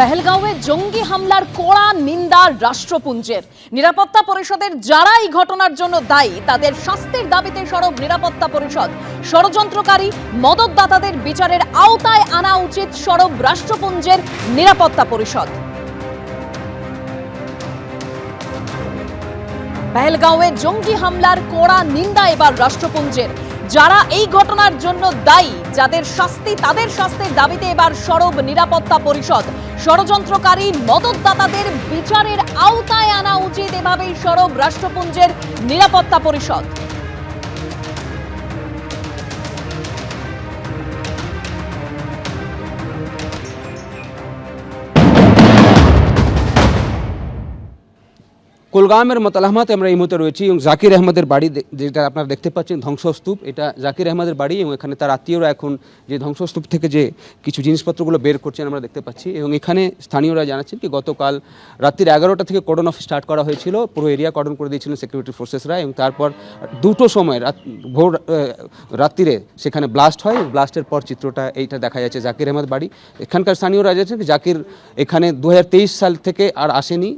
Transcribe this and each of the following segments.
পেহেলগাঁওয়ে জঙ্গি হামলার কড়া নিন্দা রাষ্ট্রপুঞ্জের। নিরাপত্তা পরিষদের যারা এই ঘটনার জন্য দায়ী, তাদের শাস্তির দাবিতে সরব নিরাপত্তা পরিষদ। ষড়যন্ত্রকারী, মদতদাতাদের বিচারের আওতায় আনা উচিত সরব রাষ্ট্রপুঞ্জের নিরাপত্তা পরিষদ। পেহেলগাঁওয়ে জঙ্গি হামলার কড়া নিন্দা এবার রাষ্ট্রপুঞ্জের। যারা এই ঘটনার জন্য দায়ী, যাদের শাস্তি, তাদের শাস্তির দাবিতে এবার সরব নিরাপত্তা পরিষদ। ষড়যন্ত্রকারী মদতদাতাদের বিচারের আওতায় আনা উচিত এভাবেই সরব রাষ্ট্রপুঞ্জের নিরাপত্তা পরিষদ। কুলগামের মতালাহমাতে আমরা এই মুহূর্তে রয়েছি এবং জাকির আহমদের বাড়ি যেটা আপনারা দেখতে পাচ্ছেন, ধ্বংসস্তূপ। এটা জাকির আহমদের বাড়ি এবং এখানে তার আত্মীয়রা এখন যে ধ্বংসস্তূপ থেকে যে কিছু জিনিসপত্রগুলো বের করছেন আমরা দেখতে পাচ্ছি এবং এখানে স্থানীয়রা জানাচ্ছেন কি গতকাল রাত্রির এগারোটা থেকে কর্ডন অফ স্টার্ট করা হয়েছিল। পুরো এরিয়া কর্ডন করে দিয়েছিলেন সিকিউরিটি ফোর্সেসরা এবং তারপর দুটো সময় রাত ভোর রাত্রিরে সেখানে ব্লাস্ট হয় ব্লাস্টের পর চিত্রটা এইটা দেখা যাচ্ছে জাকির আহমদ বাড়ি। এখানকার স্থানীয়রা জানাচ্ছেন জাকির এখানে দু হাজার তেইশ সাল থেকে আর আসেনি।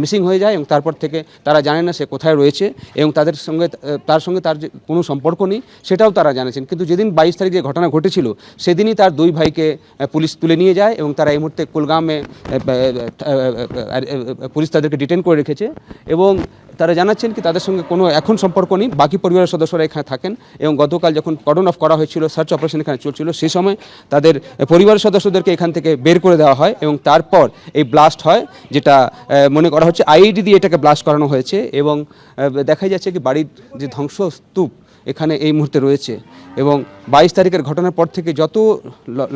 মিসিং হয়ে যায় এবং তারপর থেকে তারা জানে না সে কোথায় রয়েছে এবং তাদের সঙ্গে তার সঙ্গে তার কোনো সম্পর্ক নেই, সেটাও তারা জানেছেন। কিন্তু যেদিন বাইশ তারিখ যে ঘটনা ঘটেছিল, সেদিনই তার দুই ভাইকে পুলিশ তুলে নিয়ে যায় এবং তারা এই মুহূর্তে কুলগামে পুলিশ তাদেরকে ডিটেন করে রেখেছে এবং তারা জানাচ্ছেন কি তাদের সঙ্গে কোনো এখন সম্পর্ক নেই। বাকি পরিবারের সদস্যরা এখানে থাকেন এবং গতকাল যখন কর্ডন অফ করা হয়েছিল সার্চ অপারেশন এখানে চলছিল, সেই সময় তাদের পরিবারের সদস্যদেরকে এখান থেকে বের করে দেওয়া হয় এবং তারপর এই ব্লাস্ট হয়, যেটা মনে করা হচ্ছে আইইডি দিয়ে এটাকে ব্লাস্ট করানো হয়েছে এবং দেখাই দেখা যাচ্ছে কি বাড়ির যে ধ্বংসস্তূপ এখানে এই মুহূর্তে রয়েছে এবং বাইশ তারিখের ঘটনার পর থেকে যত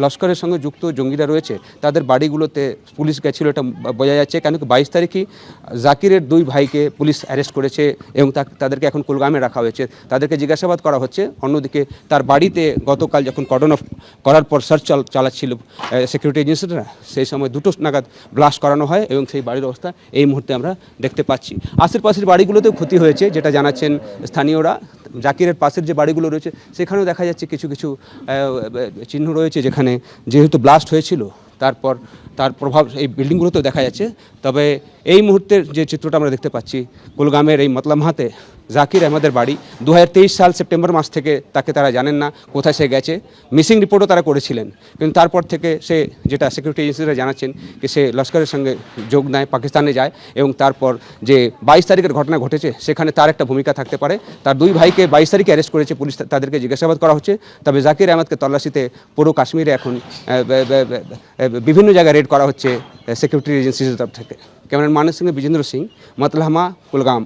লস্করের সঙ্গে যুক্ত জঙ্গিরা রয়েছে, তাদের বাড়িগুলোতে পুলিশ গেছিল, এটা বোঝা যাচ্ছে। কেন কি বাইশ তারিখই জাকিরের দুই ভাইকে পুলিশ অ্যারেস্ট করেছে এবং তাদেরকে এখন কুলগামে রাখা হয়েছে। তাদেরকে জিজ্ঞাসাবাদ করা হচ্ছে। অন্যদিকে তার বাড়িতে গতকাল যখন কর্ডন অফ করার পর সার্চ চাল, চালাচ্ছিল সিকিউরিটি এজেন্সিরা সেই সময় দুটো নাগাদ ব্লাস্ট করানো হয় এবং সেই বাড়ির অবস্থা এই মুহূর্তে আমরা দেখতে পাচ্ছি। আশেপাশের বাড়িগুলোতেও ক্ষতি হয়েছে, যেটা জানাচ্ছেন স্থানীয়রা। জাকিরের পাশের যে বাড়িগুলো রয়েছে, সেখানেও দেখা যাচ্ছে কিছু কিছু চিহ্ন রয়েছে যেখানে যেহেতু ব্লাস্ট হয়েছিল, তারপর তার প্রভাব এই বিল্ডিংগুলোতেও দেখা যাচ্ছে। তবে এই মুহূর্তের যে চিত্রটা আমরা দেখতে পাচ্ছি, কুলগামের এই মতলামহাতে জাকির আহমদের বাড়ি দু হাজার তেইশ সাল সেপ্টেম্বর মাস থেকে তাকে তারা জানেন না কোথায় সে গেছে। মিসিং রিপোর্টও তারা করেছিলেন। কিন্তু তারপর থেকে সে যেটা সিকিউরিটি এজেন্সিরা জানাচ্ছেন যে সে লস্করের সঙ্গে যোগ নেয়, পাকিস্তানে যায় এবং তারপর যে বাইশ তারিখের ঘটনা ঘটেছে, সেখানে তার একটা ভূমিকা থাকতে পারে। তার দুই ভাইকে বাইশ তারিখে অ্যারেস্ট করেছে পুলিশ, তাদেরকে জিজ্ঞাসাবাদ করা হচ্ছে। তবে জাকির আহমদকে তল্লাশিতে পুরো কাশ্মীরে এখন বিভিন্ন জায়গায় রেড করা হচ্ছে সিকিউরিটি এজেন্সির তরফ থেকে। ক্যামেরাম্যান মানের সিং বিজেন্দ্র সিং মতলহামা কুলগাম।